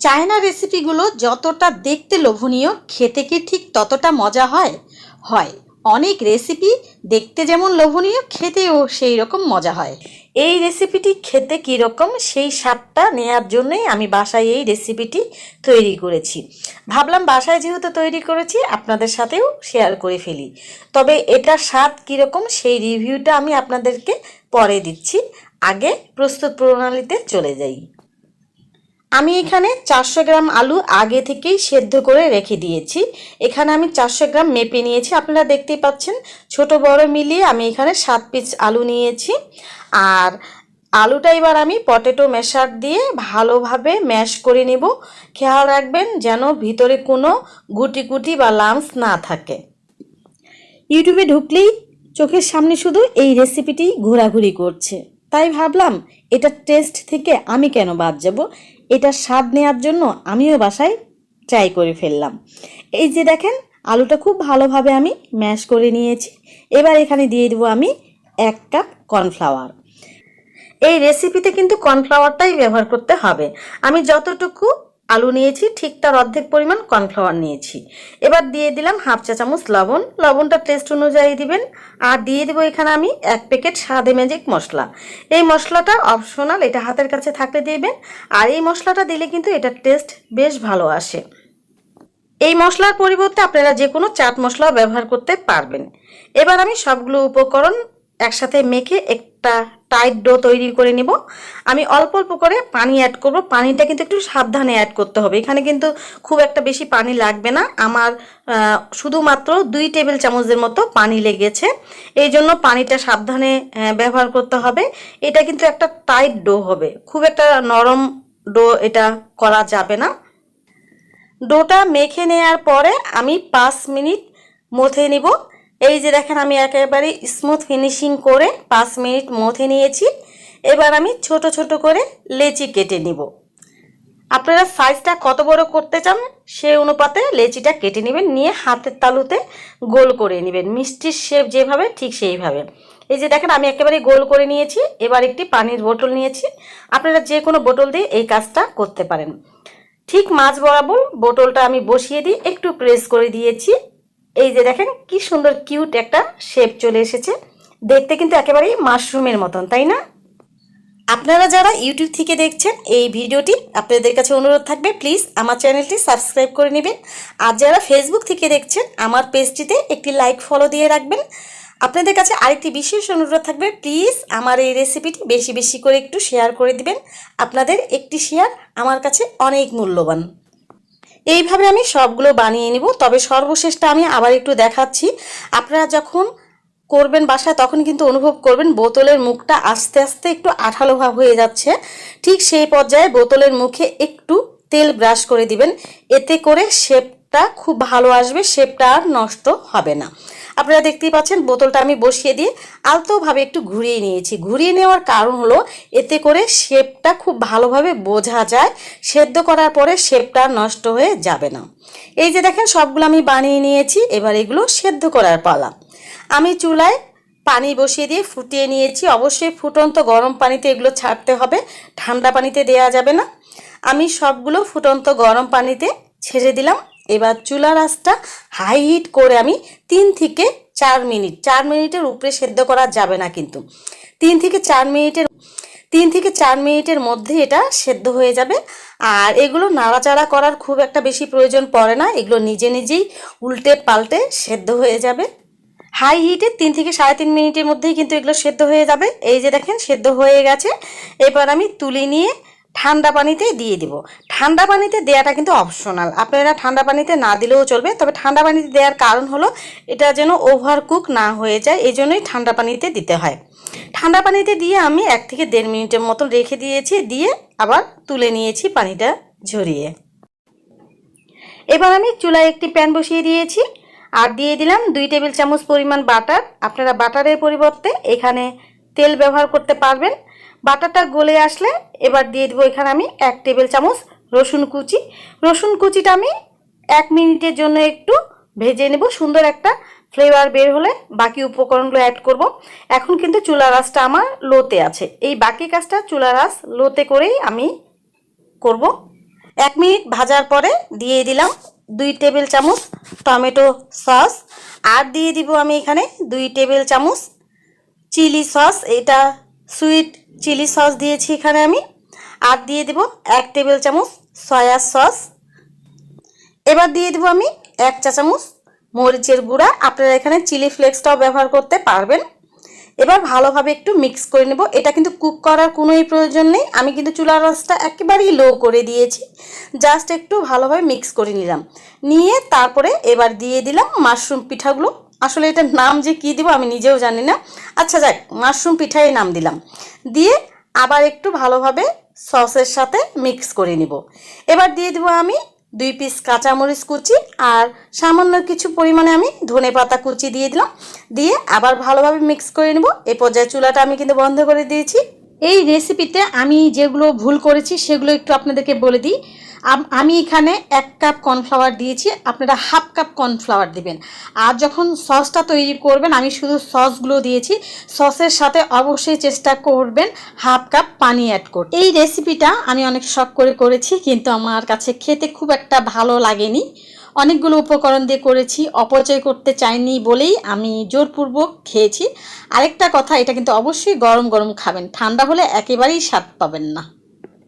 China রেসিপিগুলো যতটা দেখতে লোভনীয়, খেতে কি ঠিক ততটা মজা হয়? হয়। অনেক রেসিপি দেখতে যেমন লোভনীয়, খেতেও সেই রকম মজা হয়। এই রেসিপিটি খেতে কীরকম সেই স্বাদটা নেয়ার জন্যই আমি বাসায় এই রেসিপিটি তৈরি করেছি। ভাবলাম বাসায় যেহেতু তৈরি করেছি, আপনাদের সাথেও শেয়ার করে ফেলি। তবে এটার স্বাদ কীরকম সেই রিভিউটা আমি আপনাদেরকে পরে দিচ্ছি। আগে প্রস্তুত প্রণালীতে চলে যাই। আমি এখানে চারশো গ্রাম আলু আগে থেকেই সেদ্ধ করে রেখে দিয়েছি। এখানে আমি চারশো গ্রাম মেপে নিয়েছি। আপনারা দেখতেই পাচ্ছেন, ছোট বড় মিলিয়ে আমি এখানে সাত পিস আলু নিয়েছি। আর আলুটা এবার আমি পটেটো ম্যাশার দিয়ে ভালোভাবে ম্যাশ করে নেব। খেয়াল রাখবেন যেন ভিতরে কোনো গুটি গুটি বা লামস না থাকে। ইউটিউবে ঢুকলেই চোখের সামনে শুধু এই রেসিপিটি ঘোরাঘুরি করছে। তাই ভাবলাম এটার টেস্ট থেকে আমি কেন বাদ যাব? এটার স্বাদ নেওয়ার জন্য আমিও বাসায় ট্রাই করে ফেললাম। এই যে দেখেন, আলুটা খুব ভালোভাবে আমি ম্যাশ করে নিয়েছি। এবার এখানে দিয়ে দেবো আমি এক কাপ কর্নফ্লাওয়ার এই রেসিপিতে কিন্তু কর্নফ্লাওয়ারটাই ব্যবহার করতে হবে। আমি যতটুকু আলু নিয়েছি, ঠিক তার অর্ধেক পরিমাণ কর্নফ্লাওয়ার নিয়েছি। এবার দিয়ে দিলাম হাফ চা চামচ লবণ। লবণটা টেস্ট অনুযায়ী দিবেন। আর দিয়ে দেবো এখানে আমি এক প্যাকেট স্বাদে ম্যাজিক মশলা। এই মশলাটা অপশনাল এটা হাতের কাছে থাকলে দিবেন। আর এই মশলাটা দিলে কিন্তু এটার টেস্ট বেশ ভালো আসে। এই মশলার পরিবর্তে আপনারা যে কোনো চাট মশলা ব্যবহার করতে পারবেন। এবার আমি সবগুলো উপকরণ একসাথে মেখে একটা টাইট ডো তৈরি করে নিব। আমি অল্প অল্প করে পানি অ্যাড করব। পানিটা কিন্তু একটু সাবধানে অ্যাড করতে হবে। এখানে কিন্তু খুব একটা বেশি পানি লাগবে না। আমার শুধুমাত্র দুই টেবিল চামচের মতো পানি লেগেছে। এই জন্য পানিটা সাবধানে ব্যবহার করতে হবে। এটা কিন্তু একটা টাইট ডো হবে। খুব একটা নরম ডো এটা করা যাবে না। ডোটা মেখে নেওয়ার পরে আমি পাঁচ মিনিট মথে নিব। এই যে দেখেন, আমি একেবারে স্মুথ ফিনিশিং করে পাঁচ মিনিট মথে নিয়েছি। এবার আমি ছোট ছোট করে লেচি কেটে নিব। আপনারা সাইজটা কত বড় করতে চান সেই অনুপাতে লেচিটা কেটে নেবেন, নিয়ে হাতের তালুতে গোল করে নেবেন। মিষ্টির শেপ যেভাবে, ঠিক সেইভাবে। এই যে দেখেন, আমি একেবারে গোল করে নিয়েছি। এবার একটি পানির বোতল নিয়েছি। আপনারা যে কোনো বোতল দিয়ে এই কাজটা করতে পারেন। ঠিক মাছ বরাবর বোতলটা আমি বসিয়ে দিই একটু প্রেস করে দিয়েছি। এই যে দেখেন, কি সুন্দর কিউট একটা শেপ চলে এসেছে। দেখতে কিন্তু একেবারেই মাশরুমের মতন, তাই না? আপনারা যারা ইউটিউব থেকে দেখছেন, এই ভিডিওটি আপনাদের কাছে অনুরোধ থাকবে প্লিজ আমার চ্যানেলটি সাবস্ক্রাইব করে নেবেন। আর যারা ফেসবুক থেকে দেখছেন, আমার পেজটিতে একটি লাইক ফলো দিয়ে রাখবেন। আপনাদের কাছে আরেকটি বিশেষ অনুরোধ থাকবে প্লিজ আমার এই রেসিপিটি বেশি বেশি করে একটু শেয়ার করে দিবেন। আপনাদের একটি শেয়ার আমার কাছে অনেক মূল্যবান। এইভাবে আমি সবগুলো বানিয়ে নিব। তবে সর্বশেষটা আমি আবার একটু দেখাচ্ছি। আপনারা যখন করবেন বাসায়, তখন কিন্তু অনুভব করবেন বোতলের মুখটা আস্তে আস্তে একটু আঠালো ভাব হয়ে যাচ্ছে। ঠিক সেই পর্যায়ে বোতলের মুখে একটু তেল ব্রাশ করে দিবেন। এতে করে শেপটা খুব ভালো আসবে, শেপটা আর নষ্ট হবে না। আপনারা দেখতেই পাচ্ছেন, বোতলটা আমি বসিয়ে দিয়ে আলতোভাবে একটু ঘুরিয়ে নিয়েছি। ঘুরিয়ে নেওয়ার কারণ হলো, এতে করে শেপটা খুব ভালোভাবে বোঝা যায়। সেদ্ধ করার পরে শেপটা নষ্ট হয়ে যাবে না। এই যে দেখেন, সবগুলো আমি বানিয়ে নিয়েছি, এবার এগুলো সেদ্ধ করার পালা। আমি চুলায় পানি বসিয়ে দিয়ে ফুটিয়ে নিয়েছি। অবশ্যই ফুটন্ত গরম পানিতে এগুলো ছাড়তে হবে, ঠান্ডা পানিতে দেওয়া যাবে না। আমি সবগুলো ফুটন্ত গরম পানিতে ছেড়ে দিলাম। এবার চুলার আঁচটা হাই হিট করে আমি তিন থেকে চার মিনিট, চার মিনিটের উপরে সেদ্ধ করা যাবে না কিন্তু। তিন থেকে চার মিনিটের, তিন থেকে চার মিনিটের মধ্যে এটা সেদ্ধ হয়ে যাবে। আর এগুলো নাড়াচাড়া করার খুব একটা বেশি প্রয়োজন পড়ে না, এগুলো নিজে নিজেই উল্টে পাল্টে সেদ্ধ হয়ে যাবে। হাই হিটে তিন থেকে সাড়ে তিন মিনিটের মধ্যেই কিন্তু এগুলো সেদ্ধ হয়ে যাবে। এই যে দেখেন, সেদ্ধ হয়ে গেছে। এবার আমি তুলে নিয়ে ঠান্ডা পানিতে দিয়ে দিব। ঠান্ডা পানিতে দেওয়াটা কিন্তু অপশনাল আপনারা ঠান্ডা পানিতে না দিলেও চলবে, তবে ঠান্ডা পানিতে দেওয়ার কারণ হলো এটা যেন ওভার কুক না হয়ে যায় এই জন্যই ঠান্ডা পানিতে দিতে হয়। ঠান্ডা পানিতে দিয়ে আমি এক থেকে দেড় মিনিটের মতন রেখে দিয়েছি, দিয়ে আবার তুলে নিয়েছি পানিটা ঝরিয়ে। এবার আমি চুলায় একটি প্যান বসিয়ে দিয়েছি, আর দিয়ে দিলাম দুই টেবিল চামচ পরিমাণ বাটার। আপনারা বাটারের পরিবর্তে এখানে তেল ব্যবহার করতে পারবেন। বাটারটা গলে আসলে এবার দিয়ে দেবো এখানে আমি এক টেবিল চামচ রসুন কুচি। রসুন কুচিটা আমি এক মিনিটের জন্য একটু ভেজে নেব। সুন্দর একটা ফ্লেভার বের হলে বাকি উপকরণগুলো অ্যাড করব। এখন কিন্তু চুলা আঁচটা আমার লোতে আছে। এই বাকি কাজটা চুলা আঁচ লোতে করেই আমি করব। এক মিনিট ভাজার পরে দিয়ে দিলাম দুই টেবিল চামচ টমেটো সস। আর দিয়ে দিব আমি এখানে দুই টেবিল চামচ চিলি সস। এটা সুইট চিলি সস দিয়েছি এখানে আমি। আর দিয়ে দেব এক টেবিল চামচ সয়া সস। এবার দিয়ে দেবো আমি এক চা চামচ মরিচের গুঁড়া। আপনারা এখানে চিলি ফ্লেক্সটাও ব্যবহার করতে পারবেন। এবার ভালোভাবে একটু মিক্স করে নেব। এটা কিন্তু কুক করার কোনোই প্রয়োজন নেই। আমি কিন্তু চুলার রসটা একেবারেই লো করে দিয়েছি। জাস্ট একটু ভালোভাবে মিক্স করে নিলাম। নিয়ে তারপরে এবার দিয়ে দিলাম মাশরুম পিঠাগুলো। আসলে এটার নাম যে কী দিব আমি নিজেও জানি না। আচ্ছা যাক মাশরুম পিঠাই নাম দিলাম। দিয়ে আবার একটু ভালোভাবে সসের সাথে মিক্স করে নিব। এবার দিয়ে দেবো আমি দুই পিস কাঁচামরিচ কুচি আর সামান্য কিছু পরিমাণে আমি ধনে পাতা কুচি দিয়ে দিলাম। দিয়ে আবার ভালোভাবে মিক্স করে নেব। এই পর্যায়ে চুলাটা আমি কিন্তু বন্ধ করে দিয়েছি। এই রেসিপিতে আমি যেগুলো ভুল করেছি, সেগুলো একটু আপনাদেরকে বলে দিই। আমি এখানে এক কাপ কর্নফ্লাওয়ার দিয়েছি, আপনারা হাফ কাপ কর্নফ্লাওয়ার দিবেন। আর যখন সসটা তৈরি করবেন, আমি শুধু সসগুলো দিয়েছি। সসের সাথে অবশ্যই চেষ্টা করবেন হাফ কাপ পানি অ্যাড করতে। এই রেসিপিটা আমি অনেক শখ করে করেছি, কিন্তু আমার কাছে খেতে খুব একটা ভালো লাগেনি। অনেকগুলো উপকরণ দিয়ে করেছি, অপচয় করতে চাইনি বলেই আমি জোরপূর্বক খেয়েছি। আরেকটা কথা, এটা কিন্তু অবশ্যই গরম গরম খাবেন। ঠান্ডা হলে একেবারেই স্বাদ পাবেন না।